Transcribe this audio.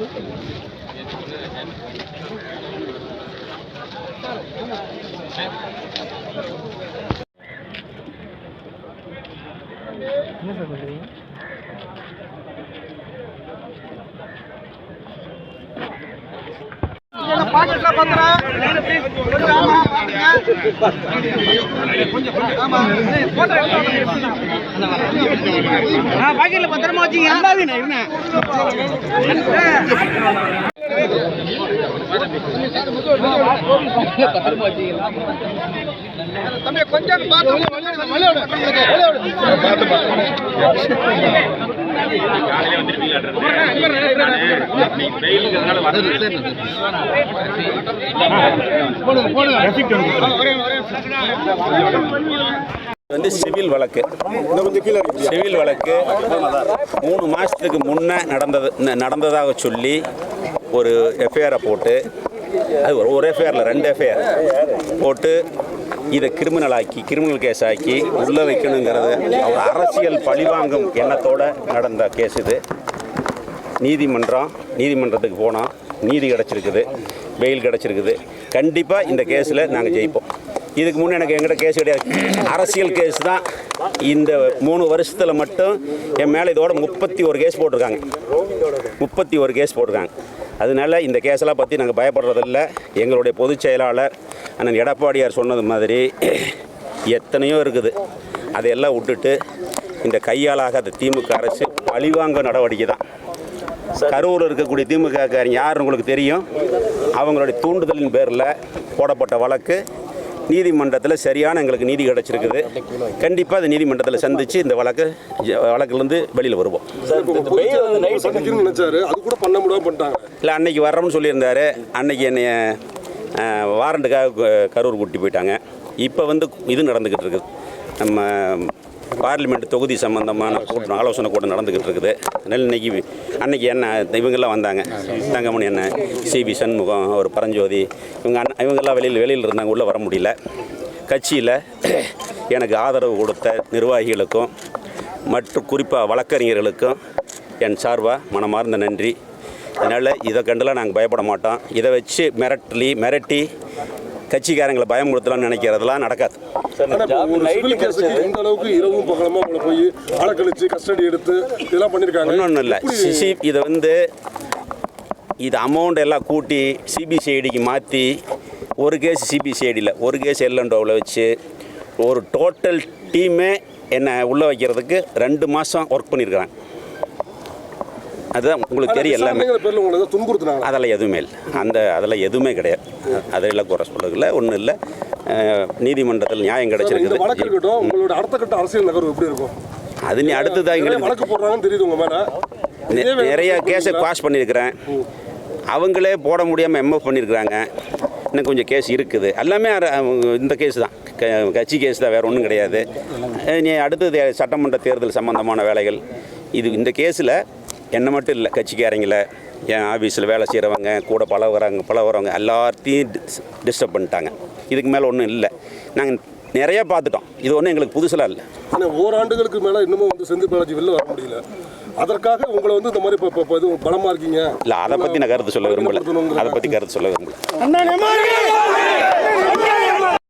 Qu'est-ce vous voulez பாக்கெட்ல பத்திரமா வச்சீங்க. தம்பி கொஞ்சம் காலையில வந்துருவீங்க வந்து சிவில் வழக்கு. சிவில் வழக்கு மூணு மாதத்துக்கு முன்னே நடந்தது ந- நடந்ததாக சொல்லி ஒரு எஃப்ஐஆரை போட்டு அது ஒரு- ஒரு எஃப்ஐஆரில் ரெண்டு எஃப்ஐஆர் போட்டு இதை கிரிமினல் ஆக்கி கிரிமினல் கேஸ் ஆக்கி உள்ளே வைக்கணுங்கிறது அவர் அரசியல் பழிவாங்கும் எண்ணத்தோடு நடந்த கேஸ் இது. நீதிமன்றம் நீதிமன்றத்துக்கு போனோம் நீதி கிடச்சிருக்குது வெயில் கிடச்சிருக்குது. கண்டிப்பாக இந்த கேஸில் நாங்கள் ஜெயிப்போம். இதுக்கு முன்னே எனக்கு எங்கிட்ட கேஸ் கிடையாது. அரசியல் கேஸ் தான். இந்த மூணு வருஷத்தில் மட்டும் என் மேலே இதோட முப்பத்தி ஒரு கேஸ் போட்டிருக்காங்க. முப்பத்தி ஒரு கேஸ் போட்டிருக்காங்க. அதனால இந்த கேஸெல்லாம் பற்றி நாங்கள் பயப்படுறதில்ல. எங்களுடைய பொதுச் செயலாளர் அண்ணன் எடப்பாடியார் சொன்னது மாதிரி எத்தனையோ இருக்குது. அதையெல்லாம் விட்டுட்டு இந்த கையாளாகாத திமுக அரசு பழிவாங்க நடவடிக்கை தான். கரூரில் இருக்கக்கூடிய திமுக யார் உங்களுக்கு தெரியும். அவங்களுடைய தூண்டுதலின் பேரில் போடப்பட்ட வழக்கு நீதிமன்றத்தில் சரியான எங்களுக்கு நீதி கிடச்சிருக்குது. கண்டிப்பாக அது நீதிமன்றத்தில் சந்தித்து இந்த வழக்கு வழக்குலேருந்து வெளியில் வருவோம். அது கூட பண்ண முடியாம பண்ணிட்டாங்க. இல்லை அன்னைக்கு வர்றோம்னு சொல்லியிருந்தாரு. அன்னைக்கு என்னைய அஹ், வாரண்டுக்காக க- கரூர் கூட்டி போயிட்டாங்க. இப்போ வந்து இது நடந்துக்கிட்டு இருக்குது நம்ம பார்லிமெண்ட் தொகுதி சம்பந்தமான கூட்டம் ஆலோசனை கூட்டம் நடந்துக்கிட்டு இருக்குது. அதனால் இன்னைக்கு அன்னைக்கு என்ன இவங்கெல்லாம் வந்தாங்க. தங்கமணி என்ன சிபி சண்முகம் ஒரு பரஞ்சோதி இவங்க அண்ணன் இவங்கெல்லாம் வெளியில் வெளியில் இருந்தாங்க உள்ளே வர முடியல. கட்சியில் எனக்கு ஆதரவு கொடுத்த நிர்வாகிகளுக்கும் மற்றும் குறிப்பாக வழக்கறிஞர்களுக்கும் என் சார்பாக மனமார்ந்த நன்றி. அதனால் இதை கண்டுலாம் நாங்கள் பயப்பட மாட்டோம். இதை வச்சு மிரட்டலி மிரட்டி கட்சிக்காரங்களை பயமுறுத்தலாம்னு நினைக்கிறதெல்லாம் நடக்காது. ஒன்றும் இல்லை. சிசி இதை வந்து இது அமௌண்ட் எல்லாம் கூட்டி சிபிசிஐடிக்கு மாற்றி ஒரு கேஸ் சிபிசிஐடியில் ஒரு கேஸ் எல்என்டோவில் வச்சு ஒரு டோட்டல் டீமே என்னை உள்ளே வைக்கிறதுக்கு ரெண்டு மாதம் ஒர்க் பண்ணியிருக்கிறாங்க அதுதான் உங்களுக்கு தெரியும் எல்லாமே. உங்களை அதெல்லாம் எதுவுமே இல்லை. அந்த அதெல்லாம் எதுவுமே கிடையாது. அதெல்லாம் குறை சொல்லல ஒன்றும் இல்லை. நீதிமன்றத்தில் நியாயம் கிடைச்சிருக்குது உங்களோட அடுத்த கட்ட அரசியல் நகர்வு எப்படி இருக்கும்? அது நீ அடுத்ததாக எங்களுக்கு வழக்கு போடுறாங்கன்னு தெரியுது உங்க மேல. நிறைய கேஸை? பாஸ் பண்ணியிருக்கிறேன். அவங்களே போட முடியாமல் எம்எஃப் பண்ணியிருக்கிறாங்க. இன்னும் கொஞ்சம் கேஸ் இருக்குது. எல்லாமே இந்த கேஸ் தான். கட்சி கேஸ் தான் வேறு ஒன்றும் கிடையாது. நீ அடுத்தது சட்டமன்ற தேர்தல் சம்பந்தமான வேலைகள். இது இந்த கேஸில் என்ன மட்டும் இல்லை கட்சிக்காரங்கள என் ஆஃபீஸில் வேலை செய்கிறவங்க கூட பழகுறாங்க பழகுறவங்க எல்லாத்தையும் டிஸ்டர்ப் பண்ணிட்டாங்க. இதுக்கு மேலே ஒன்றும் இல்லை. நாங்கள் நிறைய பார்த்துட்டோம். இது ஒன்றும் எங்களுக்கு புதுசெல்லாம் இல்லை. ஆனா ஓராண்டுகளுக்கு மேல இன்னமும் வந்து செந்தில் பாலாஜி வெளில வர முடியல. அதற்காக உங்களை வந்து இந்த மாதிரி இப்போ இப்போ இது பலமா இருக்கீங்க? இல்லை அதை பற்றி நான் கருத்து சொல்ல விரும்பல. அதை பற்றி கருத்து சொல்ல விரும்பல.